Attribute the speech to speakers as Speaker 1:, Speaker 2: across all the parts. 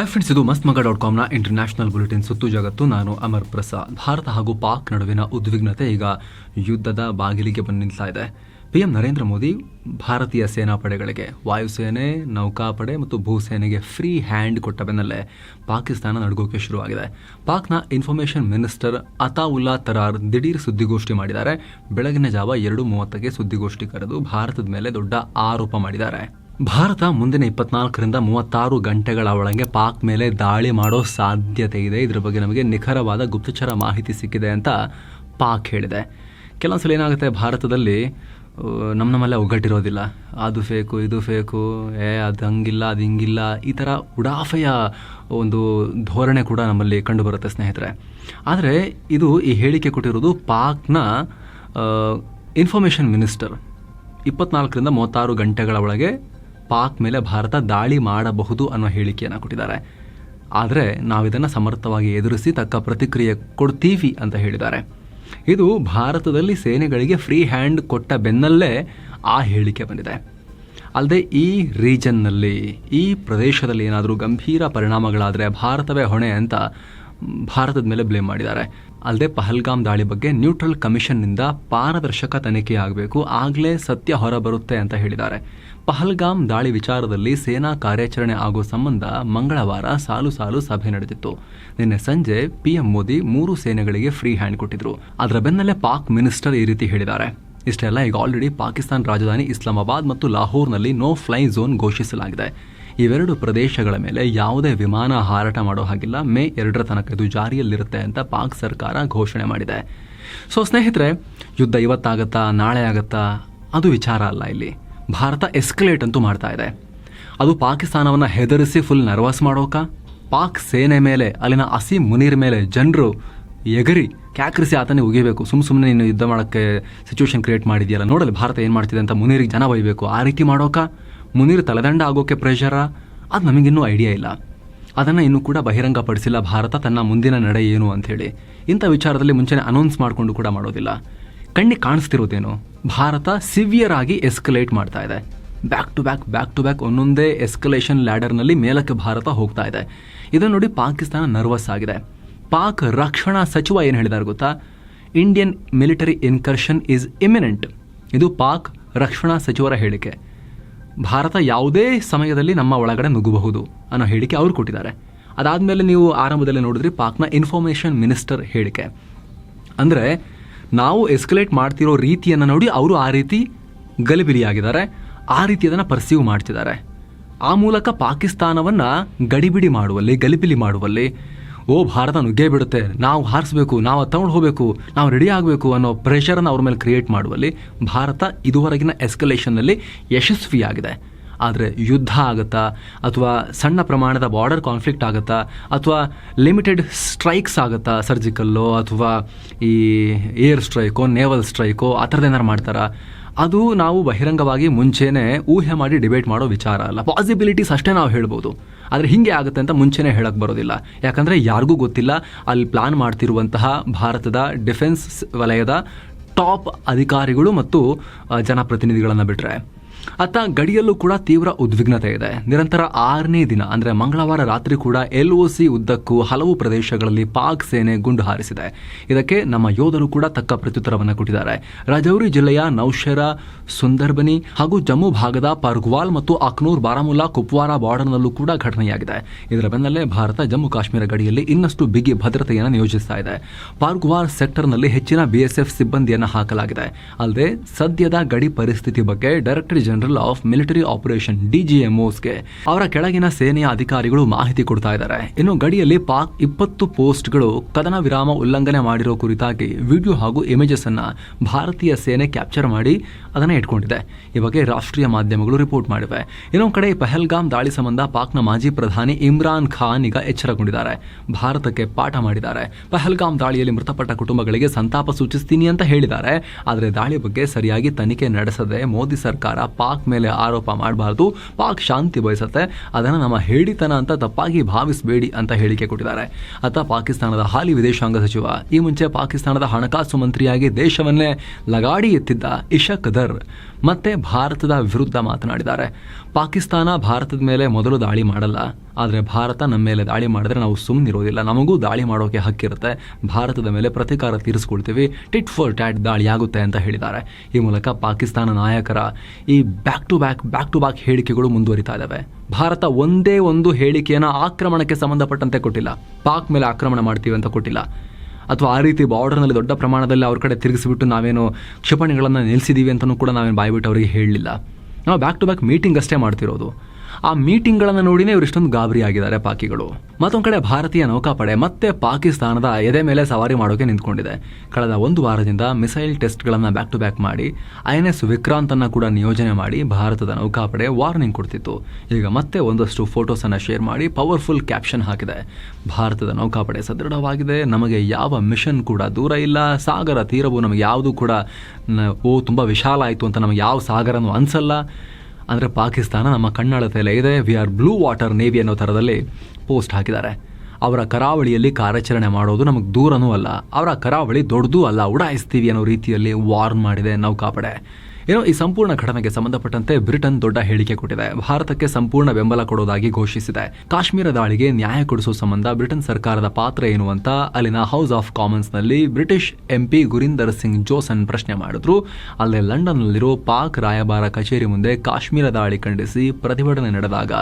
Speaker 1: Hi friends ಇದು ಮಸ್ತ್ ಮಗ ಡಾಟ್ ಕಾಮ್ನ ಇಂಟರ್ನ್ಯಾಷನಲ್ ಬುಲೆಟಿನ್ ಸುತ್ತು ಜಗತ್ತು. ನಾನು ಅಮರ್ ಪ್ರಸಾದ್. ಭಾರತ ಹಾಗೂ ಪಾಕ್ ನಡುವಿನ ಉದ್ವಿಗ್ನತೆ ಈಗ ಯುದ್ಧದ ಬಾಗಿಲಿಗೆ ಬಂದು ನಿಲ್ತಾ ಇದೆ. ಪಿ ಎಂ ನರೇಂದ್ರ ಮೋದಿ ಭಾರತೀಯ ಸೇನಾಪಡೆಗಳಿಗೆ, ವಾಯುಸೇನೆ, ನೌಕಾಪಡೆ ಮತ್ತು ಭೂಸೇನೆಗೆ ಫ್ರೀ ಹ್ಯಾಂಡ್ ಕೊಟ್ಟ ಬೆನ್ನಲ್ಲೇ ಪಾಕಿಸ್ತಾನ ನಡುಗೋಕೆ ಶುರುವಾಗಿದೆ. ಪಾಕ್ನ ಇನ್ಫಾರ್ಮೇಷನ್ ಮಿನಿಸ್ಟರ್ ಅತಾವುಲ್ಲಾ ತರಾರ್ ದಿಢೀರ್ ಸುದ್ದಿಗೋಷ್ಠಿ ಮಾಡಿದ್ದಾರೆ. ಬೆಳಗಿನ ಜಾವ ಎರಡು ಮೂವತ್ತಕ್ಕೆ ಸುದ್ದಿಗೋಷ್ಠಿ ಕರೆದು ಭಾರತದ ಮೇಲೆ ದೊಡ್ಡ ಆರೋಪ ಮಾಡಿದ್ದಾರೆ. ಭಾರತ ಮುಂದಿನ ಇಪ್ಪತ್ನಾಲ್ಕರಿಂದ ಮೂವತ್ತಾರು ಗಂಟೆಗಳ ಒಳಗೆ ಪಾಕ್ ಮೇಲೆ ದಾಳಿ ಮಾಡೋ ಸಾಧ್ಯತೆ ಇದೆ. ಇದ್ರ ಬಗ್ಗೆ ನಮಗೆ ನಿಖರವಾದ ಗುಪ್ತಚರ ಮಾಹಿತಿ ಸಿಕ್ಕಿದೆ ಅಂತ ಪಾಕ್ ಹೇಳಿದೆ. ಕೆಲವೊಂದ್ಸಲ ಏನಾಗುತ್ತೆ, ಭಾರತದಲ್ಲಿ ನಮ್ಮ ನಮ್ಮಲ್ಲೇ ಒಗ್ಗಟ್ಟಿರೋದಿಲ್ಲ. ಅದು ಫೇಕು, ಇದು ಫೇಕು, ಏ, ಅದು ಹಂಗಿಲ್ಲ, ಅದು ಹಿಂಗಿಲ್ಲ, ಈ ಥರ ಉಡಾಫೆಯ ಒಂದು ಧೋರಣೆ ಕೂಡ ನಮ್ಮಲ್ಲಿ ಕಂಡುಬರುತ್ತೆ ಸ್ನೇಹಿತರೆ. ಆದರೆ ಇದು ಈ ಹೇಳಿಕೆ ಕೊಟ್ಟಿರೋದು ಪಾಕ್ನ ಇನ್ಫಾರ್ಮೇಷನ್ ಮಿನಿಸ್ಟರ್ ಇಪ್ಪತ್ನಾಲ್ಕರಿಂದ ಮೂವತ್ತಾರು ಗಂಟೆಗಳ ಒಳಗೆ ಪಾಕ್ ಮೇಲೆ ಭಾರತ ದಾಳಿ ಮಾಡಬಹುದು ಅನ್ನೋ ಹೇಳಿಕೆಯನ್ನು ಕೊಟ್ಟಿದ್ದಾರೆ. ಆದರೆ ನಾವಿದನ್ನು ಸಮರ್ಥವಾಗಿ ಎದುರಿಸಿ ತಕ್ಕ ಪ್ರತಿಕ್ರಿಯೆ ಕೊಡ್ತೀವಿ ಅಂತ ಹೇಳಿದ್ದಾರೆ. ಇದು ಭಾರತದಲ್ಲಿ ಸೇನೆಗಳಿಗೆ ಫ್ರೀ ಹ್ಯಾಂಡ್ ಕೊಟ್ಟ ಬೆನ್ನಲ್ಲೇ ಆ ಹೇಳಿಕೆ ಬಂದಿದೆ. ಅಲ್ಲದೆ ಈ ರೀಜನ್ನಲ್ಲಿ, ಈ ಪ್ರದೇಶದಲ್ಲಿ ಏನಾದರೂ ಗಂಭೀರ ಪರಿಣಾಮಗಳಾದರೆ ಭಾರತವೇ ಹೊಣೆ ಅಂತ ಭಾರತದ ಮೇಲೆ ಬ್ಲೇಮ್ ಮಾಡಿದ್ದಾರೆ. ಅಲ್ಲದೆ ಪಹಲ್ಗಾಮ್ ದಾಳಿ ಬಗ್ಗೆ ನ್ಯೂಟ್ರಲ್ ಕಮಿಷನ್ನಿಂದ ಪಾರದರ್ಶಕ ತನಿಖೆ ಆಗಬೇಕು, ಆಗಲೇ ಸತ್ಯ ಹೊರಬರುತ್ತೆ ಅಂತ ಹೇಳಿದ್ದಾರೆ. ಪಹಲ್ಗಾಮ್ ದಾಳಿ ವಿಚಾರದಲ್ಲಿ ಸೇನಾ ಕಾರ್ಯಾಚರಣೆ ಆಗೋ ಸಂಬಂಧ ಮಂಗಳವಾರ ಸಾಲು ಸಾಲು ಸಭೆ ನಡೆದಿತ್ತು. ನಿನ್ನೆ ಸಂಜೆ ಪಿಎಂ ಮೋದಿ ಮೂರು ಸೇನೆಗಳಿಗೆ ಫ್ರೀ ಹ್ಯಾಂಡ್ ಕೊಟ್ಟಿದ್ರು. ಅದರ ಬೆನ್ನಲ್ಲೇ ಪಾಕ್ ಮಿನಿಸ್ಟರ್ ಈ ರೀತಿ ಹೇಳಿದ್ದಾರೆ. ಇಷ್ಟೆಲ್ಲ ಈಗ ಆಲ್ರೆಡಿ ಪಾಕಿಸ್ತಾನ ರಾಜಧಾನಿ ಇಸ್ಲಾಮಾಬಾದ್ ಮತ್ತು ಲಾಹೋರ್ನಲ್ಲಿ ನೋ ಫ್ಲೈ ಝೋನ್ ಘೋಷಿಸಲಾಗಿದೆ. ಇವೆರಡು ಪ್ರದೇಶಗಳ ಮೇಲೆ ಯಾವುದೇ ವಿಮಾನ ಹಾರಾಟ ಮಾಡೋ ಹಾಗಿಲ್ಲ. ಮೇ ಎರಡರ ತನಕ ಇದು ಜಾರಿಯಲ್ಲಿರುತ್ತೆ ಅಂತ ಪಾಕ್ ಸರ್ಕಾರ ಘೋಷಣೆ ಮಾಡಿದೆ. ಸೊ ಸ್ನೇಹಿತರೆ, ಯುದ್ಧ ಇವತ್ತಾಗತ್ತಾ, ನಾಳೆ ಆಗತ್ತಾ? ಅದು ವಿಚಾರ ಅಲ್ಲ ಇಲ್ಲಿ. ಭಾರತ ಎಸ್ಕಲೇಟ್ ಅಂತೂ ಮಾಡ್ತಾ ಇದೆ. ಅದು ಪಾಕಿಸ್ತಾನವನ್ನು ಹೆದರಿಸಿ ಫುಲ್ ನರ್ವಸ್ ಮಾಡೋಕ? ಪಾಕ್ ಸೇನೆ ಮೇಲೆ, ಅಲ್ಲಿನ ಅಸಿ ಮುನೀರ್ ಮೇಲೆ ಜನರು ಎಗರಿ, ಕ್ಯಾಕರಿಸಿ ಆತನೇ ಉಗಿಬೇಕು. ಸುಮ್ಮ ಸುಮ್ಮನೆ ನೀನು ಯುದ್ಧ ಮಾಡೋಕ್ಕೆ ಸಿಚುವೇಶನ್ ಕ್ರಿಯೇಟ್ ಮಾಡಿದೆಯಲ್ಲ. ನೋಡಲಿ ಭಾರತ ಏನು ಮಾಡ್ತಿದೆ ಅಂತ ಮುನೀರಿಗೆ ಜನ ಬೈಬೇಕು ಆ ರೀತಿ ಮಾಡೋಕ? ಮುನೀರ್ ತಲೆದಂಡ ಆಗೋಕೆ ಪ್ರೆಷರ ಅದು ನಮಗಿನ್ನೂ ಐಡಿಯಾ ಇಲ್ಲ. ಅದನ್ನು ಇನ್ನೂ ಕೂಡ ಬಹಿರಂಗಪಡಿಸಿಲ್ಲ. ಭಾರತ ತನ್ನ ಮುಂದಿನ ನಡೆ ಏನು ಅಂಥೇಳಿ ಇಂಥ ವಿಚಾರದಲ್ಲಿ ಮುಂಚೆನೆ ಅನೌನ್ಸ್ ಮಾಡಿಕೊಂಡು ಕೂಡ ಮಾಡೋದಿಲ್ಲ. ಕಣ್ಣಿಗೆ ಕಾಣಿಸ್ತಿರೋದೇನು? ಭಾರತ ಸಿವಿಯರ್ ಆಗಿ ಎಸ್ಕಲೇಟ್ ಮಾಡ್ತಾ ಇದೆ. Back to back back to back ಒಂದೊಂದೇ ಎಸ್ಕಲೇಷನ್ ಲ್ಯಾಡರ್ನಲ್ಲಿ ಮೇಲಕ್ಕೆ ಭಾರತ ಹೋಗ್ತಾ ಇದೆ. ಇದನ್ನು ನೋಡಿ ಪಾಕಿಸ್ತಾನ ನರ್ವಸ್ ಆಗಿದೆ. ಪಾಕ್ ರಕ್ಷಣಾ ಸಚಿವ ಏನು ಹೇಳಿದಾರೆ ಗೊತ್ತಾ? Indian military incursion is imminent ಇದು ಪಾಕ್ ರಕ್ಷಣಾ ಸಚಿವರ ಹೇಳಿಕೆ. ಭಾರತ ಯಾವುದೇ ಸಮಯದಲ್ಲಿ ನಮ್ಮ ಒಳಗಡೆ ನುಗ್ಗಬಹುದು ಅನ್ನೋ ಹೇಳಿಕೆ ಅವರು ಕೊಟ್ಟಿದ್ದಾರೆ. ಅದಾದಮೇಲೆ ನೀವು ಆರಂಭದಲ್ಲಿ ನೋಡಿದ್ರಿ ಪಾಕ್ನ ಇನ್ಫಾರ್ಮೇಷನ್ ಮಿನಿಸ್ಟರ್ ಹೇಳಿಕೆ. ಅಂದರೆ ನಾವು ಎಸ್ಕಲೇಟ್ ಮಾಡ್ತಿರೋ ರೀತಿಯನ್ನು ನೋಡಿ ಅವರು ಆ ರೀತಿ ಗಲಿಬಿಲಿಯಾಗಿದ್ದಾರೆ, ಆ ರೀತಿ ಅದನ್ನು ಪರ್ಸೀವ್ ಮಾಡ್ತಿದ್ದಾರೆ. ಆ ಮೂಲಕ ಪಾಕಿಸ್ತಾನವನ್ನು ಗಡಿಬಿಡಿ ಮಾಡುವಲ್ಲಿ, ಗಲಿಬಿಲಿ ಮಾಡುವಲ್ಲಿ ಓ ಭಾರತ ನುಗ್ಗೇ ಬಿಡುತ್ತೆ. ನಾವು ಹಾರಿಸ್ಬೇಕು, ನಾವು ತಗೊಂಡು ಹೋಗಬೇಕು, ನಾವು ರೆಡಿ ಆಗಬೇಕು ಅನ್ನೋ ಪ್ರೆಷರನ್ನು ಅವ್ರ ಮೇಲೆ ಕ್ರಿಯೇಟ್ ಮಾಡುವಲ್ಲಿ ಭಾರತ ಇದುವರೆಗಿನ ಎಸ್ಕಲೇಷನ್ನಲ್ಲಿ ಯಶಸ್ವಿಯಾಗಿದೆ. ಆದರೆ ಯುದ್ಧ ಆಗುತ್ತಾ, ಅಥವಾ ಸಣ್ಣ ಪ್ರಮಾಣದ ಬಾರ್ಡರ್ ಕಾನ್ಫ್ಲಿಕ್ಟ್ ಆಗುತ್ತಾ, ಅಥವಾ ಲಿಮಿಟೆಡ್ ಸ್ಟ್ರೈಕ್ಸ್ ಆಗುತ್ತಾ ಸರ್ಜಿಕಲ್ಲೋ ಅಥವಾ ಈ ಏರ್ ಸ್ಟ್ರೈಕೋ ನೇವಲ್ ಸ್ಟ್ರೈಕೋ ಆ ಥರದ್ದು ಏನಾರು ಮಾಡ್ತಾರಾ? ಅದು ನಾವು ಬಹಿರಂಗವಾಗಿ ಮುಂಚೆನೇ ಊಹೆ ಮಾಡಿ ಡಿಬೇಟ್ ಮಾಡೋ ವಿಚಾರ ಅಲ್ಲ. ಪಾಸಿಬಿಲಿಟೀಸ್ ಅಷ್ಟೇ ನಾವು ಹೇಳ್ಬೋದು. ಆದರೆ ಹಿಂಗೆ ಆಗುತ್ತೆ ಅಂತ ಮುಂಚೆನೇ ಹೇಳಕ್ಕೆ ಬರೋದಿಲ್ಲ. ಯಾಕಂದರೆ ಯಾರಿಗೂ ಗೊತ್ತಿಲ್ಲ. ಅಲ್ಲಿ ಪ್ಲಾನ್ ಮಾಡ್ತಿರುವಂತಹ ಭಾರತದ ಡಿಫೆನ್ಸ್ ವಲಯದ ಟಾಪ್ ಅಧಿಕಾರಿಗಳು ಮತ್ತು ಜನಪ್ರತಿನಿಧಿಗಳನ್ನು ಬಿಟ್ಟರೆ ಅತ್ತ ಗಡಿಯಲ್ಲೂ ಕೂಡ ತೀವ್ರ ಉದ್ವಿಗ್ನತೆ ಇದೆ. ನಿರಂತರ ಆರನೇ ದಿನ, ಅಂದರೆ ಮಂಗಳವಾರ ರಾತ್ರಿ ಕೂಡ ಎಲ್ ಒ ಸಿ ಉದ್ದಕ್ಕೂ ಹಲವು ಪ್ರದೇಶಗಳಲ್ಲಿ ಪಾಕ್ ಸೇನೆ ಗುಂಡು ಹಾರಿಸಿದೆ. ಇದಕ್ಕೆ ನಮ್ಮ ಯೋಧರು ಕೂಡ ತಕ್ಕ ಪ್ರತ್ಯುತ್ತರವನ್ನು ಕೊಟ್ಟಿದ್ದಾರೆ. ರಜೌರಿ ಜಿಲ್ಲೆಯ ನೌಶೆರಾ, ಸುಂದರ್ಬನಿ ಹಾಗೂ ಜಮ್ಮು ಭಾಗದ ಪರ್ಗ್ವಾಲ್ ಮತ್ತು ಅಕ್ನೂರ್ ಬಾರಾಮುಲ್ಲಾ ಕುಪ್ವಾರಾ ಬಾರ್ಡರ್ನಲ್ಲೂ ಕೂಡ ಘಟನೆಯಾಗಿದೆ. ಇದರ ಬೆನ್ನಲ್ಲೇ ಭಾರತ ಜಮ್ಮು ಕಾಶ್ಮೀರ ಗಡಿಯಲ್ಲಿ ಇನ್ನಷ್ಟು ಬಿಗಿ ಭದ್ರತೆಯನ್ನು ನಿಯೋಜಿಸ್ತಾ ಇದೆ. ಪಾರ್ಗ್ವಾರ್ ಸೆಕ್ಟರ್ನಲ್ಲಿ ಹೆಚ್ಚಿನ ಬಿಎಸ್ಎಫ್ ಸಿಬ್ಬಂದಿಯನ್ನು ಹಾಕಲಾಗಿದೆ. ಅಲ್ಲದೆ ಸದ್ಯದ ಗಡಿ ಪರಿಸ್ಥಿತಿ ಬಗ್ಗೆ director general of military operation ಡಿಜಿಎಂಒಸ್ಗೆ ಅವರ ಕೆಳಗಿನ ಸೇನೆಯ ಅಧಿಕಾರಿಗಳು ಮಾಹಿತಿ ಕೊಡ್ತಾ ಇದ್ದಾರೆ. ಇನ್ನು ಗಡಿಯಲ್ಲಿ ಪಾಕ್ ಇಪ್ಪತ್ತು ಪೋಸ್ಟ್ಗಳು ಕದನ ವಿರಾಮ ಉಲ್ಲಂಘನೆ ಮಾಡಿರೋ ಕುರಿತಾಗಿ ವಿಡಿಯೋ ಹಾಗೂ ಇಮೇಜಸ್ ಅನ್ನ ಭಾರತೀಯ ಸೇನೆ ಕ್ಯಾಪ್ಚರ್ ಮಾಡಿ ಅದನ್ನ ಇಟ್ಕೊಂಡಿದೆ. ಈ ಬಗ್ಗೆ ರಾಷ್ಟ್ರೀಯ ಮಾಧ್ಯಮಗಳು ರಿಪೋರ್ಟ್ ಮಾಡಿವೆ. ಇನ್ನೊಂದು ಕಡೆ ಪಹಲ್ಗಾಮ್ ದಾಳಿ ಸಂಬಂಧ ಪಾಕ್ನ ಮಾಜಿ ಪ್ರಧಾನಿ ಇಮ್ರಾನ್ ಖಾನ್ ಈಗ ಎಚ್ಚರಗೊಂಡಿದ್ದಾರೆ. ಭಾರತಕ್ಕೆ ಪಾಠ ಮಾಡಿದ್ದಾರೆ. ಪಹಲ್ಗಾಮ್ ದಾಳಿಯಲ್ಲಿ ಮೃತಪಟ್ಟ ಕುಟುಂಬಗಳಿಗೆ ಸಂತಾಪ ಸೂಚಿಸ್ತೀನಿ ಅಂತ ಹೇಳಿದ್ದಾರೆ. ಆದರೆ ದಾಳಿ ಬಗ್ಗೆ ಸರಿಯಾಗಿ ತನಿಖೆ ನಡೆಸದೆ ಮೋದಿ ಸರ್ಕಾರ ಪಾಕ್ ಮೇಲೆ ಆರೋಪ ಮಾಡಬಾರ್ದು. ಪಾಕ್ ಶಾಂತಿ ಬಯಸುತ್ತೆ. ಅದನ್ನು ನಮ್ಮ ಹೇಳಿತನ ಅಂತ ತಪ್ಪಾಗಿ ಭಾವಿಸಬೇಡಿ ಅಂತ ಹೇಳಿಕೆ ಕೊಟ್ಟಿದ್ದಾರೆ. ಅತ್ತ ಪಾಕಿಸ್ತಾನದ ಹಾಲಿ ವಿದೇಶಾಂಗ ಸಚಿವ. ಈ ಮುಂಚೆ ಪಾಕಿಸ್ತಾನದ ಹಣಕಾಸು ಮಂತ್ರಿಯಾಗಿ ದೇಶವನ್ನೇ ಲಗಾಡಿ ಎತ್ತಿದ್ದ ಇಶಕ್ ದರ್ ಮತ್ತೆ ಭಾರತದ ವಿರುದ್ಧ ಮಾತನಾಡಿದ್ದಾರೆ. ಪಾಕಿಸ್ತಾನ ಭಾರತದ ಮೇಲೆ ಮೊದಲು ದಾಳಿ ಮಾಡಲ್ಲ, ಆದರೆ ಭಾರತ ನಮ್ಮ ಮೇಲೆ ದಾಳಿ ಮಾಡಿದ್ರೆ ನಾವು ಸುಮ್ಮನಿರೋದಿಲ್ಲ ನಮಗೂ ದಾಳಿ ಮಾಡೋಕೆ ಹಕ್ಕಿರುತ್ತೆ ಭಾರತದ ಮೇಲೆ ಪ್ರತಿಕಾರ ತೀರಿಸ್ಕೊಳ್ತೀವಿ. ಟಿಟ್ ಫಾರ್ ಟ್ಯಾಟ್ ದಾಳಿ ಆಗುತ್ತೆ ಅಂತ ಹೇಳಿದ್ದಾರೆ. ಈ ಮೂಲಕ ಪಾಕಿಸ್ತಾನ ನಾಯಕರ ಈ back to back back to back ಹೇಳಿಕೆಗಳು ಮುಂದುವರಿತಾ ಇದ್ದಾವೆ ಭಾರತ ಒಂದೇ ಒಂದು ಹೇಳಿಕೆಯನ್ನು ಆಕ್ರಮಣಕ್ಕೆ ಸಂಬಂಧಪಟ್ಟಂತೆ ಕೊಟ್ಟಿಲ್ಲ. ಪಾಕ್ ಮೇಲೆ ಆಕ್ರಮಣ ಮಾಡ್ತೀವಿ ಅಂತ ಕೊಟ್ಟಿಲ್ಲ. ಅಥವಾ ಆ ರೀತಿ ಬಾರ್ಡರ್ನಲ್ಲಿ ದೊಡ್ಡ ಪ್ರಮಾಣದಲ್ಲಿ ಅವ್ರ ಕಡೆ ತಿರುಗಿಸಿಬಿಟ್ಟು ನಾವೇನು ಕ್ಷಿಪಣಿಗಳನ್ನು ನಿಲ್ಲಿಸಿದ್ದೀವಿ ಅಂತಲೂ ಕೂಡ ನಾವೇನು ಬಾಯ್ಬಿಟ್ಟು ಅವರಿಗೆ ಹೇಳಲಿಲ್ಲ. ನಾವು ಬ್ಯಾಕ್ ಟು ಬ್ಯಾಕ್ ಮೀಟಿಂಗ್ ಅಷ್ಟೇ ಮಾಡ್ತಿರೋದು. ಆ ಮೀಟಿಂಗ್ಗಳನ್ನು ನೋಡಿನೇ ಇವರು ಇಷ್ಟೊಂದು ಗಾಬರಿ ಆಗಿದ್ದಾರೆ ಪಾಕಿಗಳು. ಮತ್ತೊಂದು ಕಡೆ ಭಾರತೀಯ ನೌಕಾಪಡೆ ಮತ್ತೆ ಪಾಕಿಸ್ತಾನದ ಎದೆ ಮೇಲೆ ಸವಾರಿ ಮಾಡೋಕೆ ನಿಂತ್ಕೊಂಡಿದೆ. ಕಳೆದ ಒಂದು ವಾರದಿಂದ ಮಿಸೈಲ್ ಟೆಸ್ಟ್ಗಳನ್ನು ಬ್ಯಾಕ್ ಟು ಬ್ಯಾಕ್ ಮಾಡಿ, ಐ ಎನ್ ಎಸ್ ವಿಕ್ರಾಂತನ್ನು ಕೂಡ ನಿಯೋಜನೆ ಮಾಡಿ ಭಾರತದ ನೌಕಾಪಡೆ ವಾರ್ನಿಂಗ್ ಕೊಡ್ತಿತ್ತು. ಈಗ ಮತ್ತೆ ಒಂದಷ್ಟು ಫೋಟೋಸನ್ನು ಶೇರ್ ಮಾಡಿ ಪವರ್ಫುಲ್ ಕ್ಯಾಪ್ಷನ್ ಹಾಕಿದೆ. ಭಾರತದ ನೌಕಾಪಡೆ ಸದೃಢವಾಗಿದೆ. ನಮಗೆ ಯಾವ ಮಿಷನ್ ಕೂಡ ದೂರ ಇಲ್ಲ. ಸಾಗರ ತೀರವು ನಮಗೆ ಯಾವುದು ಕೂಡ ಓ, ತುಂಬ ವಿಶಾಲ ಆಯಿತು ಅಂತ ನಮಗೆ ಯಾವ ಸಾಗರನೂ ಅನಿಸಲ್ಲ. ಅಂದರೆ ಪಾಕಿಸ್ತಾನ ನಮ್ಮ ಕಣ್ಣಳತೆಯಲ್ಲೇ ಇದೆ. We are blue water navy ಅನ್ನೋ ಥರದಲ್ಲಿ ಪೋಸ್ಟ್ ಹಾಕಿದ್ದಾರೆ. ಅವರ ಕರಾವಳಿಯಲ್ಲಿ ಕಾರ್ಯಾಚರಣೆ ಮಾಡೋದು ನಮಗೆ ದೂರನೂ ಅಲ್ಲ. ಅವರ ಕರಾವಳಿ ದೊಡ್ಡದೂ ಅಲ್ಲ. ಉಡಾಯಿಸ್ತೀವಿ ಅನ್ನೋ ರೀತಿಯಲ್ಲಿ ವಾರ್ನ್ ಮಾಡಿದೆ ನೌಕಾಪಡೆ. ಏನೋ ಈ ಸಂಪೂರ್ಣ ಘಟನೆಗೆ ಸಂಬಂಧಪಟ್ಟಂತೆ ಬ್ರಿಟನ್ ದೊಡ್ಡ ಹೇಳಿಕೆ ಕೊಟ್ಟಿದೆ. ಭಾರತಕ್ಕೆ ಸಂಪೂರ್ಣ ಬೆಂಬಲ ಕೊಡೋದಾಗಿ ಘೋಷಿಸಿದೆ. ಕಾಶ್ಮೀರ ದಾಳಿಗೆ ನ್ಯಾಯ ಕೊಡಿಸುವ ಸಂಬಂಧ ಬ್ರಿಟನ್ ಸರ್ಕಾರದ ಪಾತ್ರ ಏನು ಅಂತ ಅಲ್ಲಿನ ಹೌಸ್ ಆಫ್ ಕಾಮನ್ಸ್ನಲ್ಲಿ ಬ್ರಿಟಿಷ್ ಎಂಪಿ ಗುರಿಂದರ್ ಸಿಂಗ್ ಜೋಸನ್ ಪ್ರಶ್ನೆ ಮಾಡಿದ್ರು. ಅಲ್ದೆ ಲಂಡನ್ ನಲ್ಲಿರೋ ಪಾಕ್ ರಾಯಭಾರ ಕಚೇರಿ ಮುಂದೆ ಕಾಶ್ಮೀರ ದಾಳಿ ಖಂಡಿಸಿ ಪ್ರತಿಭಟನೆ ನಡೆದಾಗ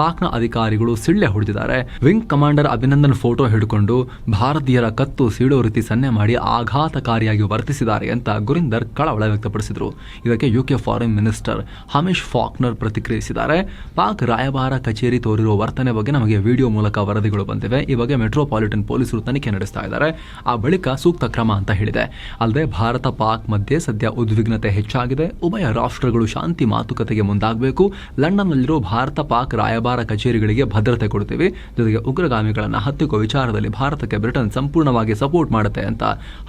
Speaker 1: ಪಾಕ್ನ ಅಧಿಕಾರಿಗಳು ಸಿಳ್ಳೆ ಹೊಡೆದಿದ್ದಾರೆ. ವಿಂಗ್ ಕಮಾಂಡರ್ ಅಭಿನಂದನ್ ಫೋಟೋ ಹಿಡ್ಕೊಂಡು ಭಾರತೀಯರ ಕತ್ತು ಸೀಳೋ ರೀತಿ ಸನ್ನೆ ಮಾಡಿ ಆಘಾತಕಾರಿಯಾಗಿ ವರ್ತಿಸಿದ್ದಾರೆ ಅಂತ ಗುರಿಂದರ್ ಕಳವಳ ವ್ಯಕ್ತಪಡಿಸಿದರು. ಇದಕ್ಕೆ UK foreign minister Hamish Falconer ಪ್ರತಿಕ್ರಿಯಿಸಿದ್ದಾರೆ. ಪಾಕ್ ರಾಯಭಾರ ಕಚೇರಿ ತೋರಿರುವ ವರ್ತನೆ ಬಗ್ಗೆ ನಮಗೆ ವಿಡಿಯೋ ಮೂಲಕ ವರದಿಗಳು ಬಂದಿವೆ. ಈ ಬಗ್ಗೆ ಮೆಟ್ರೋಪಾಲಿಟನ್ ಪೊಲೀಸರು ತನಿಖೆ ನಡೆಸ್ತಾ ಇದ್ದಾರೆ. ಆ ಬಳಿಕ ಸೂಕ್ತ ಕ್ರಮ ಅಂತ ಹೇಳಿದೆ. ಅಲ್ಲದೆ ಭಾರತ ಪಾಕ್ ಮಧ್ಯೆ ಸದ್ಯ ಉದ್ವಿಗ್ನತೆ ಹೆಚ್ಚಾಗಿದೆ. ಉಭಯ ರಾಷ್ಟ್ರಗಳು ಶಾಂತಿ ಮಾತುಕತೆಗೆ ಮುಂದಾಗಬೇಕು. ಲಂಡನ್ನಲ್ಲಿರೋ ಭಾರತ ಪಾಕ್ ರಾಯಭಾರ ಕಚೇರಿಗಳಿಗೆ ಭದ್ರತೆ ಕೊಡ್ತೀವಿ. ಜೊತೆಗೆ ಉಗ್ರಗಾಮಿಗಳನ್ನು ಹತ್ತಿಕ್ಕೋ ವಿಚಾರದಲ್ಲಿ ಭಾರತಕ್ಕೆ ಬ್ರಿಟನ್ ಸಂಪೂರ್ಣವಾಗಿ ಸಪೋರ್ಟ್ ಮಾಡುತ್ತೆ ಅಂತ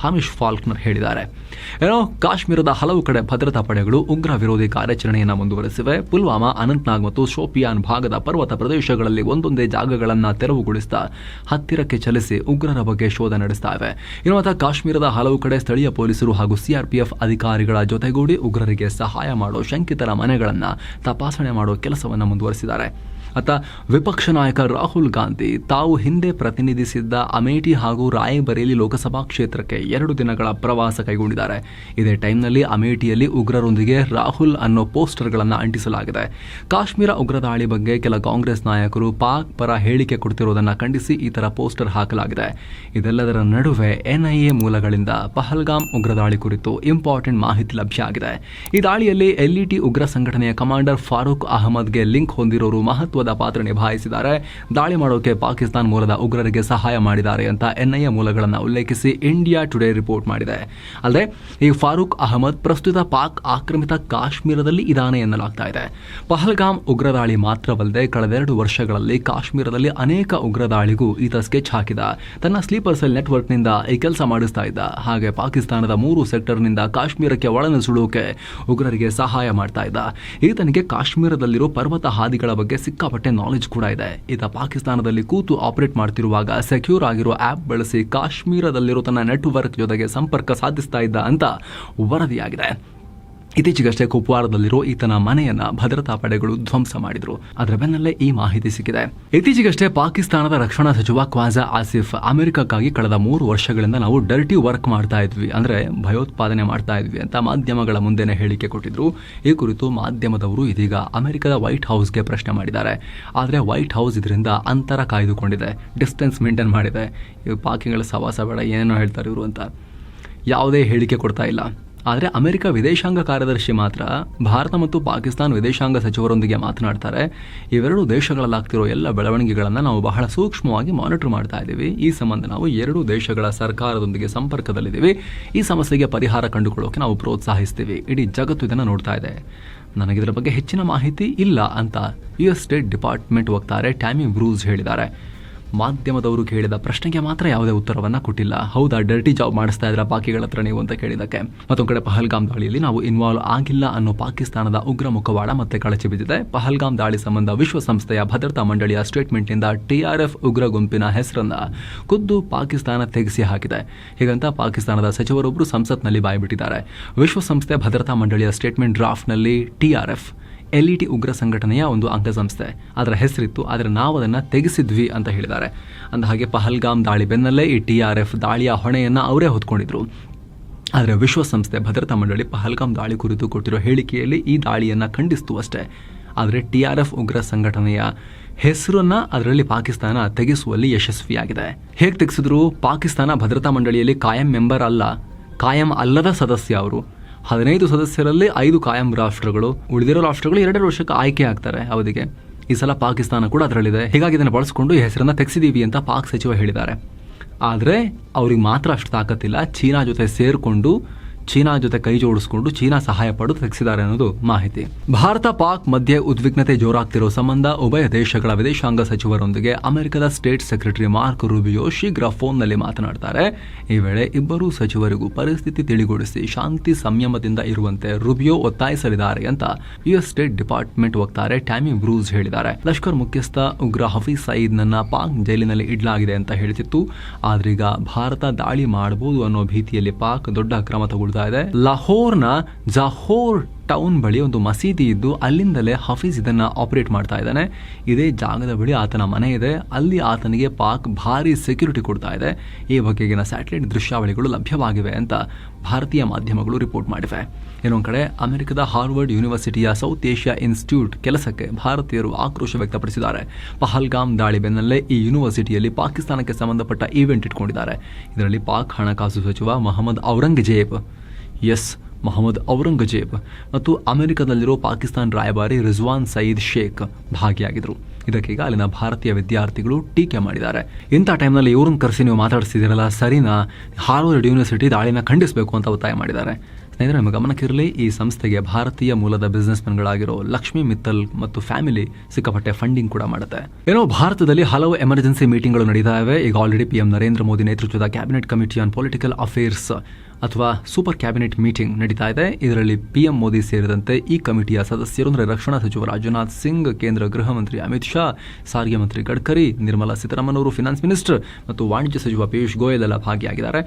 Speaker 1: ಹಮೀಶ್ ಫಾಲ್ಕ್ನರ್ ಹೇಳಿದ್ದಾರೆ. ಏನೋ ಕಾಶ್ಮೀರದ ಹಲವು ಕಡೆ ಭದ್ರತಾ ಪಡೆಗಳು ಉಗ್ರ ವಿರೋಧಿ ಕಾರ್ಯಾಚರಣೆಯನ್ನು ಮುಂದುವರೆಸಿವೆ. ಪುಲ್ವಾಮಾ, ಅನಂತ್ನಾಗ್ ಮತ್ತು ಶೋಪಿಯಾನ್ ಭಾಗದ ಪರ್ವತ ಪ್ರದೇಶಗಳಲ್ಲಿ ಒಂದೊಂದೇ ಜಾಗಗಳನ್ನು ತೆರವುಗೊಳಿಸ್ತಾ ಹತ್ತಿರಕ್ಕೆ ಚಲಿಸಿ ಉಗ್ರರ ಬಗ್ಗೆ ಶೋಧ ನಡೆಸ್ತಾ ಇವೆ. ಇನ್ನು ಕಾಶ್ಮೀರದ ಹಲವು ಕಡೆ ಸ್ಥಳೀಯ ಪೊಲೀಸರು ಹಾಗೂ ಸಿಆರ್ಪಿಎಫ್ ಅಧಿಕಾರಿಗಳ ಜೊತೆಗೂಡಿ ಉಗ್ರರಿಗೆ ಸಹಾಯ ಮಾಡೋ ಶಂಕಿತರ ಮನೆಗಳನ್ನು ತಪಾಸಣೆ ಮಾಡೋ ಕೆಲಸವನ್ನು ಮುಂದುವರೆಸಿದ್ದಾರೆ. ಅತ್ತ ವಿಪಕ್ಷ ನಾಯಕ ರಾಹುಲ್ ಗಾಂಧಿ ತಾವು ಹಿಂದೆ ಪ್ರತಿನಿಧಿಸಿದ್ದ ಅಮೇಠಿ ಹಾಗೂ ರಾಯಬರೇಲಿ ಲೋಕಸಭಾ ಕ್ಷೇತ್ರಕ್ಕೆ ಎರಡು ದಿನಗಳ ಪ್ರವಾಸ ಕೈಗೊಂಡಿದ್ದಾರೆ. ಇದೇ ಟೈಮ್ನಲ್ಲಿ ಅಮೇಠಿಯಲ್ಲಿ ಉಗ್ರರೊಂದಿಗೆ ರಾಹುಲ್ ಅನ್ನೋ ಪೋಸ್ಟರ್ಗಳನ್ನು ಅಂಟಿಸಲಾಗಿದೆ. ಕಾಶ್ಮೀರ ಉಗ್ರ ದಾಳಿ ಬಗ್ಗೆ ಕೆಲ ಕಾಂಗ್ರೆಸ್ ನಾಯಕರು ಪಾಕ್ ಪರ ಹೇಳಿಕೆ ಕೊಡ್ತಿರೋದನ್ನು ಖಂಡಿಸಿ ಈ ಥರ ಪೋಸ್ಟರ್ ಹಾಕಲಾಗಿದೆ. ಇದೆಲ್ಲದರ ನಡುವೆ ಎನ್ಐಎ ಮೂಲಗಳಿಂದ ಪಹಲ್ಗಾಮ್ ಉಗ್ರ ದಾಳಿ ಕುರಿತು ಇಂಪಾರ್ಟೆಂಟ್ ಮಾಹಿತಿ ಲಭ್ಯ ಆಗಿದೆ. ಈ ದಾಳಿಯಲ್ಲಿ ಎಲ್ಇಟಿ ಉಗ್ರ ಸಂಘಟನೆಯ ಕಮಾಂಡರ್ ಫಾರೂಕ್ ಅಹಮದ್ಗೆ ಲಿಂಕ್ ಹೊಂದಿರೋರು ಮಹತ್ವದ ಪಾತ್ರ ನಿಭಾಯಿಸಿದ್ದಾರೆ. ದಾಳಿ ಮಾಡೋಕೆ ಪಾಕಿಸ್ತಾನ ಮೂಲದ ಉಗ್ರರಿಗೆ ಸಹಾಯ ಮಾಡಿದ್ದಾರೆ ಅಂತ ಎನ್ಐಎ ಮೂಲಗಳನ್ನು ಉಲ್ಲೇಖಿಸಿ ಇಂಡಿಯಾ ಟುಡೇ ರಿಪೋರ್ಟ್ ಮಾಡಿದೆ. ಅಲ್ಲದೆ, ಈ ಫಾರೂಕ್ ಅಹಮದ್ ಪ್ರಸ್ತುತ ಪಾಕ್ ಆಕ್ರಮಿತ ಕಾಶ್ಮೀರದಲ್ಲಿ ಇದಾನೆ ಎನ್ನಲಾಗ್ತಾ ಇದೆ. ಪಹಲ್ಗಾಮ್ ಉಗ್ರ ದಾಳಿ ಮಾತ್ರವಲ್ಲದೆ ಕಳೆದೆರಡು ವರ್ಷಗಳಲ್ಲಿ ಕಾಶ್ಮೀರದಲ್ಲಿ ಅನೇಕ ಉಗ್ರ ದಾಳಿಗೂ ಈತ ಸ್ಕೆಚ್ ಹಾಕಿದ. ತನ್ನ ಸ್ಲೀಪರ್ ಸೆಲ್ ನೆಟ್ವರ್ಕ್ನಿಂದ ಈ ಕೆಲಸ ಮಾಡಿಸ್ತಾ ಇದ್ದ. ಹಾಗೆ ಪಾಕಿಸ್ತಾನದ ಮೂರು ಸೆಕ್ಟರ್ನಿಂದ ಕಾಶ್ಮೀರಕ್ಕೆ ಒಳನುಸುಳುವಿಕೆ ಉಗ್ರರಿಗೆ ಸಹಾಯ ಮಾಡ್ತಾ ಇದ್ದ. ಈತನಿಗೆ ಕಾಶ್ಮೀರದಲ್ಲಿರೋ ಪರ್ವತ ಹಾದಿಗಳ ಬಗ್ಗೆ ಸಿಕ್ಕಾಪಟ್ಟೆ ನಾಲೆಜ್ ಕೂಡ ಇದೆ. ಈತ ಪಾಕಿಸ್ತಾನದಲ್ಲಿ ಕೂತು ಆಪರೇಟ್ ಮಾಡ್ತಿರುವಾಗ ಸೆಕ್ಯೂರ್ ಆಗಿರೋ ಆಪ್ ಬಳಸಿ ಕಾಶ್ಮೀರದಲ್ಲಿರೋ ತನ್ನ ನೆಟ್ವರ್ಕ್ ಜೊತೆಗೆ ಸಂಪರ್ಕ ಸಾಧಿಸ್ತಾ ಇದ್ದ ಅಂತ ವರದಿಯಾಗಿದೆ. ಇತ್ತೀಚೆಗಷ್ಟೇ ಕುಪ್ವಾರದಲ್ಲಿರೋ ಈತನ ಮನೆಯನ್ನ ಭದ್ರತಾ ಪಡೆಗಳು ಧ್ವಂಸ ಮಾಡಿದ್ರು. ಅದರ ಬೆನ್ನಲ್ಲೇ ಈ ಮಾಹಿತಿ ಸಿಕ್ಕಿದೆ. ಇತ್ತೀಚೆಗಷ್ಟೇ ಪಾಕಿಸ್ತಾನದ ರಕ್ಷಣಾ ಸಚಿವ ಕ್ವಾಜಾ ಆಸಿಫ್ ಅಮೆರಿಕಕ್ಕಾಗಿ ಕಳೆದ ಮೂರು ವರ್ಷಗಳಿಂದ ನಾವು ಡರ್ಟಿ ವರ್ಕ್ ಮಾಡ್ತಾ ಇದ್ವಿ. ಅಂದ್ರೆ ಭಯೋತ್ಪಾದನೆ ಮಾಡ್ತಾ ಇದ್ವಿ ಅಂತ ಮಾಧ್ಯಮಗಳ ಮುಂದೆನೆ ಹೇಳಿಕೆ ಕೊಟ್ಟಿದ್ರು. ಈ ಕುರಿತು ಮಾಧ್ಯಮದವರು ಇದೀಗ ಅಮೆರಿಕದ ವೈಟ್ ಹೌಸ್ಗೆ ಪ್ರಶ್ನೆ ಮಾಡಿದ್ದಾರೆ. ಆದರೆ ವೈಟ್ ಹೌಸ್ ಇದರಿಂದ ಅಂತರ ಕಾಯ್ದುಕೊಂಡಿದೆ. ಡಿಸ್ಟೆನ್ಸ್ ಮೇಂಟೈನ್ ಮಾಡಿದೆ. ಪಾಕಿಗಳ ಸವಾಸ ಬೇಡ, ಏನೇನೋ ಹೇಳ್ತಾರೆ ಇವರು ಅಂತ. ಯಾವುದೇ ಹೇಳಿಕೆ ಕೊಡ್ತಾ ಇಲ್ಲ. ಆದರೆ ಅಮೆರಿಕ ವಿದೇಶಾಂಗ ಕಾರ್ಯದರ್ಶಿ ಮಾತ್ರ ಭಾರತ ಮತ್ತು ಪಾಕಿಸ್ತಾನ ವಿದೇಶಾಂಗ ಸಚಿವರೊಂದಿಗೆ ಮಾತನಾಡ್ತಾರೆ. ಇವೆರಡು ದೇಶಗಳಲ್ಲಾಗ್ತಿರೋ ಎಲ್ಲ ಬೆಳವಣಿಗೆಗಳನ್ನು ನಾವು ಬಹಳ ಸೂಕ್ಷ್ಮವಾಗಿ ಮಾನಿಟರ್ ಮಾಡ್ತಾ ಇದ್ದೀವಿ. ಈ ಸಂಬಂಧ ನಾವು ಎರಡೂ ದೇಶಗಳ ಸರ್ಕಾರದೊಂದಿಗೆ ಸಂಪರ್ಕದಲ್ಲಿದ್ದೀವಿ. ಈ ಸಮಸ್ಯೆಗೆ ಪರಿಹಾರ ಕಂಡುಕೊಳ್ಳೋಕೆ ನಾವು ಪ್ರೋತ್ಸಾಹಿಸ್ತೀವಿ. ಇಡೀ ಜಗತ್ತು ಇದನ್ನು ನೋಡ್ತಾ ಇದೆ. ನನಗಿದರ ಬಗ್ಗೆ ಹೆಚ್ಚಿನ ಮಾಹಿತಿ ಇಲ್ಲ ಅಂತ ಯು ಎಸ್ ಸ್ಟೇಟ್ ಡಿಪಾರ್ಟ್ಮೆಂಟ್ ವಕ್ತಾರೆ ಟ್ಯಾಮಿ ಬ್ರೂಸ್ ಹೇಳಿದ್ದಾರೆ. ಮಾಧ್ಯಮದವರು ಕೇಳಿದ ಪ್ರಶ್ನೆಗೆ ಮಾತ್ರ ಯಾವುದೇ ಉತ್ತರವನ್ನು ಕೊಟ್ಟಿಲ್ಲ. ಹೌದಾ ಡರ್ಟಿ ಜಾಬ್ ಮಾಡಿಸ್ತಾ ಇದ್ರ ಬಾಕಿಗಳ ಹತ್ರ ನೀವು ಅಂತ ಕೇಳಿದಕ್ಕೆ ಮತ್ತೊಂದು ಕಡೆ ಪಹಲ್ಗಾಮ್ ದಾಳಿಯಲ್ಲಿ ನಾವು ಇನ್ವಾಲ್ವ್ ಆಗಿಲ್ಲ ಅನ್ನೋ ಪಾಕಿಸ್ತಾನದ ಉಗ್ರ ಮುಖವಾಡ ಮತ್ತೆ ಕಳಚಿ ಬಿದ್ದಿದೆ. ಪಹಲ್ಗಾಮ್ ದಾಳಿ ಸಂಬಂಧ ವಿಶ್ವಸಂಸ್ಥೆಯ ಭದ್ರತಾ ಮಂಡಳಿಯ ಸ್ಟೇಟ್ಮೆಂಟ್ನಿಂದ ಟಿಆರ್ಎಫ್ ಉಗ್ರ ಗುಂಪಿನ ಹೆಸರನ್ನ ಖುದ್ದು ಪಾಕಿಸ್ತಾನ ತೆಗೆಸಿ ಹಾಕಿದೆ. ಹೀಗಂತ ಪಾಕಿಸ್ತಾನದ ಸಚಿವರೊಬ್ಬರು ಸಂಸತ್ನಲ್ಲಿ ಬಾಯ್ಬಿಟ್ಟಿದ್ದಾರೆ. ವಿಶ್ವಸಂಸ್ಥೆ ಭದ್ರತಾ ಮಂಡಳಿಯ ಸ್ಟೇಟ್ಮೆಂಟ್ ಡ್ರಾಫ್ಟ್ನಲ್ಲಿ ಟಿಆರ್ಎಫ್ ಎಲ್ ಇ ಟಿ ಉಗ್ರ ಸಂಘಟನೆಯ ಒಂದು ಅಂಗಸಂಸ್ಥೆ. ಅದರ ಹೆಸರಿತ್ತು, ಆದರೆ ನಾವು ಅದನ್ನು ತೆಗೆಸಿದ್ವಿ ಅಂತ ಹೇಳಿದ್ದಾರೆ. ಅಂದ ಹಾಗೆ ಪಹಲ್ಗಾಮ್ ದಾಳಿ ಬೆನ್ನಲ್ಲೇ ಈ ಟಿ ಆರ್ ಎಫ್ ದಾಳಿಯ ಹೊಣೆಯನ್ನು ಅವರೇ ಹೊತ್ಕೊಂಡಿದ್ರು. ಆದರೆ ವಿಶ್ವಸಂಸ್ಥೆ, ಭದ್ರತಾ ಮಂಡಳಿ ಪಹಲ್ಗಾಮ್ ದಾಳಿ ಕುರಿತು ಕೊಟ್ಟಿರೋ ಹೇಳಿಕೆಯಲ್ಲಿ ಈ ದಾಳಿಯನ್ನು ಖಂಡಿಸ್ತು ಅಷ್ಟೇ. ಆದರೆ ಟಿ ಆರ್ ಎಫ್ ಉಗ್ರ ಸಂಘಟನೆಯ ಹೆಸರನ್ನು ಅದರಲ್ಲಿ ಪಾಕಿಸ್ತಾನ ತೆಗೆಸುವಲ್ಲಿ ಯಶಸ್ವಿಯಾಗಿದೆ. ಹೇಗೆ ತೆಗೆಸಿದ್ರು? ಪಾಕಿಸ್ತಾನ ಭದ್ರತಾ ಮಂಡಳಿಯಲ್ಲಿ ಕಾಯಂ ಮೆಂಬರ್ ಅಲ್ಲ. ಕಾಯಂ ಅಲ್ಲದ ಸದಸ್ಯ ಅವರು. ಹದಿನೈದು ಸದಸ್ಯರಲ್ಲಿ ಐದು ಕಾಯಂ ರಾಷ್ಟ್ರಗಳು, ಉಳಿದಿರೋ ರಾಷ್ಟ್ರಗಳು ಎರಡೆರಡು ವರ್ಷಕ್ಕೆ ಆಯ್ಕೆ ಆಗ್ತಾರೆ ಅವಧಿಗೆ. ಈ ಸಲ ಪಾಕಿಸ್ತಾನ ಕೂಡ ಅದರಲ್ಲಿದೆ. ಹೀಗಾಗಿ ಇದನ್ನು ಬಳಸಿಕೊಂಡು ಈ ಹೆಸರನ್ನ ತೆಗೆಸಿದೀವಿ ಅಂತ ಪಾಕ್ ಸಚಿವ ಹೇಳಿದ್ದಾರೆ. ಆದರೆ ಅವ್ರಿಗೆ ಮಾತ್ರ ಅಷ್ಟು ತಾಕತ್ತಿಲ್ಲ. ಚೀನಾ ಜೊತೆ ಸೇರಿಕೊಂಡು ಚೀನಾ ಜೊತೆ ಕೈ ಜೋಡಿಸಿಕೊಂಡು ಚೀನಾ ಸಹಾಯ ಪಡೆದು ತೆಗೆಸಿದ್ದಾರೆ ಅನ್ನೋದು ಮಾಹಿತಿ. ಭಾರತ ಪಾಕ್ ಮಧ್ಯೆ ಉದ್ವಿಗ್ನತೆ ಜೋರಾಗ್ತಿರೋ ಸಂಬಂಧ ಉಭಯ ದೇಶಗಳ ವಿದೇಶಾಂಗ ಸಚಿವರೊಂದಿಗೆ ಅಮೆರಿಕದ ಸ್ಟೇಟ್ ಸೆಕ್ರೆಟರಿ ಮಾರ್ಕ್ ರೂಬಿಯೋ ಶೀಘ್ರ ಫೋನ್ನಲ್ಲಿ ಮಾತನಾಡ್ತಾರೆ. ಈ ವೇಳೆ ಇಬ್ಬರೂ ಸಚಿವರಿಗೂ ಪರಿಸ್ಥಿತಿ ತಿಳಿಗೊಳಿಸಿ ಶಾಂತಿ ಸಂಯಮದಿಂದ ಇರುವಂತೆ ರೂಬಿಯೋ ಒತ್ತಾಯಿಸಲಿದ್ದಾರೆ ಅಂತ ಯುಎಸ್ ಸ್ಟೇಟ್ ಡಿಪಾರ್ಟ್ಮೆಂಟ್ ವಕ್ತಾರೆ ಟ್ಯಾಮಿ ಬ್ರೂಸ್ ಹೇಳಿದ್ದಾರೆ. ಲಷ್ಕರ್ ಮುಖ್ಯಸ್ಥ ಉಗ್ರ ಹಫೀಜ್ ಸಯೀದ್ ನನ್ನ ಪಾಕ್ ಜೈಲಿನಲ್ಲಿ ಇಡಲಾಗಿದೆ ಅಂತ ಹೇಳ್ತಿತ್ತು. ಆದ್ರೀಗ ಭಾರತ ದಾಳಿ ಮಾಡಬಹುದು ಅನ್ನೋ ಭೀತಿಯಲ್ಲಿ ಪಾಕ್ ದೊಡ್ಡ ಕ್ರಮ ತಗೊಳ್ತಾ ಇದೆ. ಲಾಹೋರ್ನ ಜಹೋರ್ ಟೌನ್ ಬಳಿ ಒಂದು ಮಸೀದಿ ಇದ್ದು ಅಲ್ಲಿಂದಲೇ ಹಫೀಸ್ ಇದನ್ನ ಆಪರೇಟ್ ಮಾಡ್ತಾ ಇದ್ದಾನೆ. ಇದೇ ಜಾಗದ ಬಳಿ ಆತನ ಮನೆ ಇದೆ. ಅಲ್ಲಿ ಆತನಿಗೆ ಪಾಕ್ ಭಾರಿ ಸೆಕ್ಯೂರಿಟಿ ಕೊಡ್ತಾ ಇದೆ. ಈ ಬಗೆಗಿನ ಸ್ಯಾಟಲೈಟ್ ದೃಶ್ಯಾವಳಿಗಳು ಲಭ್ಯವಾಗಿವೆ ಅಂತ ಭಾರತೀಯ ಮಾಧ್ಯಮಗಳು ರಿಪೋರ್ಟ್ ಮಾಡಿವೆ. ಇನ್ನೊಂದು ಕಡೆ, ಅಮೆರಿಕದ ಹಾರ್ವರ್ಡ್ ಯೂನಿವರ್ಸಿಟಿಯ ಸೌತ್ ಏಷ್ಯಾ ಇನ್ಸ್ಟಿಟ್ಯೂಟ್ ಕೆಲಸಕ್ಕೆ ಭಾರತೀಯರು ಆಕ್ರೋಶ ವ್ಯಕ್ತಪಡಿಸಿದ್ದಾರೆ. ಪಹಲ್ಗಾಮ್ ದಾಳಿ ಬೆನ್ನಲ್ಲೇ ಈ ಯೂನಿವರ್ಸಿಟಿಯಲ್ಲಿ ಪಾಕಿಸ್ತಾನಕ್ಕೆ ಸಂಬಂಧಪಟ್ಟ ಈವೆಂಟ್ ಇಟ್ಕೊಂಡಿದ್ದಾರೆ. ಇದರಲ್ಲಿ ಪಾಕ್ ಹಣಕಾಸು ಸಚಿವ ಮೊಹಮ್ಮದ್ ಔರಂಗಜೇಬ್ ಎಸ್. ಮೊಹಮ್ಮದ್ ಔರಂಗಜೇಬ್ ಮತ್ತು ಅಮೆರಿಕದಲ್ಲಿರೋ ಪಾಕಿಸ್ತಾನ ರಾಯಭಾರಿ ರಿಜ್ವಾನ್ ಸಯೀದ್ ಶೇಖ್ ಭಾಗಿಯಾಗಿದ್ದರು ಇದಕ್ಕೀಗ ಅಲ್ಲಿನ ಭಾರತೀಯ ವಿದ್ಯಾರ್ಥಿಗಳು ಟೀಕೆ ಮಾಡಿದ್ದಾರೆ. ಇಂಥ ಟೈಮ್ನಲ್ಲಿ ಇವ್ರನ್ನ ಕರೆಸಿ ನೀವು ಮಾತಾಡ್ತಿದ್ದೀರಲ್ಲ ಸರಿನಾ? ಹಾರ್ವರ್ಡ್ ಯೂನಿವರ್ಸಿಟಿ ದಾಳಿನ ಖಂಡಿಸಬೇಕು ಅಂತ ಒತ್ತಾಯ ಮಾಡಿದ್ದಾರೆ. ಸ್ನೇಹಿತರೆ, ನಿಮ್ಮ ಗಮನಕ್ಕಿರಲಿ, ಈ ಸಂಸ್ಥೆಗೆ ಭಾರತೀಯ ಮೂಲದ ಬಿಸ್ನೆಸ್ಮನ್ಗಳಾಗಿರೋ ಲಕ್ಷ್ಮಿ ಮಿತ್ತಲ್ ಮತ್ತು ಫ್ಯಾಮಿಲಿ ಸಿಕ್ಕಾಪಟ್ಟೆ ಫಂಡಿಂಗ್ ಕೂಡ ಮಾಡುತ್ತೆ. ಏನೋ ಭಾರತದಲ್ಲಿ ಹಲವು ಎಮರ್ಜೆನ್ಸಿ ಮೀಟಿಂಗ್ಗಳು ನಡೀತಾ ಇವೆ. ಈಗ ಆಲ್ರೆಡಿ ಪಿಎಂ ನರೇಂದ್ರ ಮೋದಿ ನೇತೃತ್ವದ cabinet committee on political affairs ಅಥವಾ ಸೂಪರ್ ಕ್ಯಾಬಿನೆಟ್ ಮೀಟಿಂಗ್ ನಡೀತಾ ಇದೆ. ಇದರಲ್ಲಿ ಪಿಎಂ ಮೋದಿ ಸೇರಿದಂತೆ ಈ ಕಮಿಟಿಯ ಸದಸ್ಯರು ಅಂದರೆ ರಕ್ಷಣಾ ಸಚಿವ ರಾಜನಾಥ್ ಸಿಂಗ್, ಕೇಂದ್ರ ಗೃಹ ಮಂತ್ರಿ ಅಮಿತ್ ಶಾ, ಸಾರಿಗೆ ಮಂತ್ರಿ ಗಡ್ಕರಿ, ನಿರ್ಮಲಾ ಸೀತಾರಾಮನ್ ಅವರು ಫಿನಾನ್ಸ್ ಮಿನಿಸ್ಟರ್ ಮತ್ತು ವಾಣಿಜ್ಯ ಸಚಿವ ಪಿಯೂಷ್ ಗೋಯಲ್ ಎಲ್ಲ ಭಾಗಿಯಾಗಿದ್ದಾರೆ.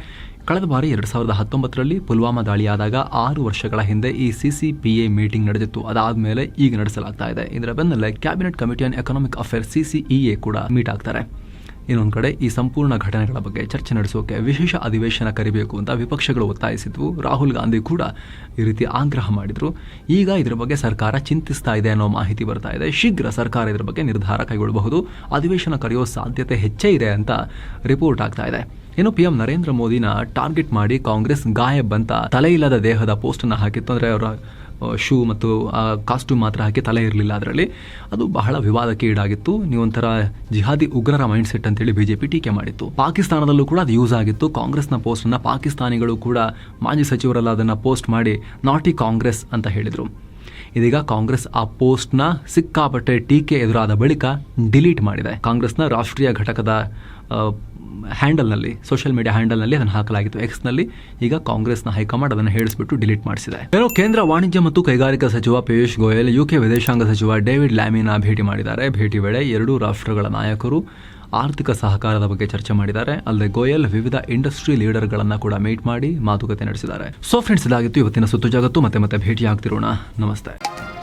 Speaker 1: ಕಳೆದ ಬಾರಿ ಎರಡು ಸಾವಿರದ ಹತ್ತೊಂಬತ್ತರಲ್ಲಿ ಪುಲ್ವಾಮಾ ದಾಳಿಯಾದಾಗ ಆರು ವರ್ಷಗಳ ಹಿಂದೆ ಈ ಸಿಸಿ ಪಿ ಎ ಮೀಟಿಂಗ್ ನಡೆದಿತ್ತು. ಅದಾದ ಮೇಲೆ ಈಗ ನಡೆಸಲಾಗ್ತಾ ಇದೆ. ಇದರ ಬೆನ್ನಲ್ಲೇ cabinet committee on economic affairs CCEA ಕೂಡ ಮೀಟ್ ಆಗ್ತಾರೆ. ಇನ್ನೊಂದು ಕಡೆ ಈ ಸಂಪೂರ್ಣ ಘಟನೆಗಳ ಬಗ್ಗೆ ಚರ್ಚೆ ನಡೆಸೋಕೆ ವಿಶೇಷ ಅಧಿವೇಶನ ಕರಿಬೇಕು ಅಂತ ವಿಪಕ್ಷಗಳು ಒತ್ತಾಯಿಸಿದ್ವು. ರಾಹುಲ್ ಗಾಂಧಿ ಕೂಡ ಈ ರೀತಿ ಆಗ್ರಹ ಮಾಡಿದರು. ಈಗ ಇದರ ಬಗ್ಗೆ ಸರ್ಕಾರ ಚಿಂತಿಸ್ತಾ ಇದೆ ಅನ್ನೋ ಮಾಹಿತಿ ಬರ್ತಾ ಇದೆ. ಶೀಘ್ರ ಸರ್ಕಾರ ಇದರ ಬಗ್ಗೆ ನಿರ್ಧಾರ ಕೈಗೊಳ್ಳಬಹುದು. ಅಧಿವೇಶನ ಕರೆಯೋ ಸಾಧ್ಯತೆ ಹೆಚ್ಚೇ ಇದೆ ಅಂತ ರಿಪೋರ್ಟ್ ಆಗ್ತಾ ಇದೆ. ಏನು ಪಿ ಎಂ ನರೇಂದ್ರ ಮೋದಿನ ಟಾರ್ಗೆಟ್ ಮಾಡಿ ಕಾಂಗ್ರೆಸ್ ಗಾಯಬ್ ಅಂತ ತಲೆ ಇಲ್ಲದ ದೇಹದ ಪೋಸ್ಟ್ ಅನ್ನು ಹಾಕಿತ್ತು. ಅಂದ್ರೆ ಅವರ ಶೂ ಮತ್ತು ಕಾಸ್ಟ್ಯೂಮ್ ಮಾತ್ರ ಹಾಕಿ ತಲೆ ಇರಲಿಲ್ಲ ಅದರಲ್ಲಿ. ಅದು ಬಹಳ ವಿವಾದಕ್ಕೆ ಈಡಾಗಿತ್ತು. ನೀವೊಂಥರ ಜಿಹಾದಿ ಉಗ್ರರ ಮೈಂಡ್ ಸೆಟ್ ಅಂತೇಳಿ ಬಿಜೆಪಿ ಟೀಕೆ ಮಾಡಿತ್ತು. ಪಾಕಿಸ್ತಾನದಲ್ಲೂ ಕೂಡ ಅದು ಯೂಸ್ ಆಗಿತ್ತು. ಕಾಂಗ್ರೆಸ್ನ ಪೋಸ್ಟನ್ನು ಪಾಕಿಸ್ತಾನಿಗಳು ಕೂಡ ಮಾಜಿ ಸಚಿವರೆಲ್ಲ ಅದನ್ನು ಪೋಸ್ಟ್ ಮಾಡಿ ನಾಟಿ ಕಾಂಗ್ರೆಸ್ ಅಂತ ಹೇಳಿದರು. ಇದೀಗ ಕಾಂಗ್ರೆಸ್ ಆ ಪೋಸ್ಟ್ನ ಸಿಕ್ಕಾಪಟ್ಟೆ ಟೀಕೆ ಎದುರಾದ ಬಳಿಕ ಡಿಲೀಟ್ ಮಾಡಿದೆ. ಕಾಂಗ್ರೆಸ್ನ ರಾಷ್ಟ್ರೀಯ ಘಟಕದ ಹ್ಯಾಂಡಲ್ನಲ್ಲಿ, ಸೋಷಿಯಲ್ ಮೀಡಿಯಾ ಹ್ಯಾಂಡಲ್ನಲ್ಲಿ ಅದನ್ನು ಹಾಕಲಾಗಿತ್ತು. ಎಕ್ಸ್ನಲ್ಲಿ ಈಗ ಕಾಂಗ್ರೆಸ್ನ ಹೈಕಮಾಂಡ್ ಅದನ್ನು ಹೇಳಿಸ್ಬಿಟ್ಟು ಡಿಲೀಟ್ ಮಾಡಿಸಿದೆ. ಏನೋ ಕೇಂದ್ರ ವಾಣಿಜ್ಯ ಮತ್ತು ಕೈಗಾರಿಕಾ ಸಚಿವ ಪಿಯೂಷ್ ಗೋಯಲ್, ಯುಕೆ ವಿದೇಶಾಂಗ ಸಚಿವ ಡೇವಿಡ್ ಲ್ಯಾಮಿನ ಭೇಟಿ ಮಾಡಿದ್ದಾರೆ. ಭೇಟಿ ವೇಳೆ ಎರಡೂ ರಾಷ್ಟ್ರಗಳ ನಾಯಕರು ಆರ್ಥಿಕ ಸಹಕಾರದ ಬಗ್ಗೆ ಚರ್ಚೆ ಮಾಡಿದ್ದಾರೆ. ಅಲ್ಲದೆ ಗೋಯಲ್ ವಿವಿಧ ಇಂಡಸ್ಟ್ರಿ ಲೀಡರ್ಗಳನ್ನ ಕೂಡ ಮೀಟ್ ಮಾಡಿ ಮಾತುಕತೆ ನಡೆಸಿದ್ದಾರೆ. ಸೊ ಫ್ರೆಂಡ್ಸ್ ಇದಾಗಿತ್ತು ಇವತ್ತಿನ ಸುತ್ತು ಜಗತ್ತು. ಮತ್ತೆ ಮತ್ತೆ ಭೇಟಿ ಆಗ್ತಿರೋಣ ನಮಸ್ತೆ.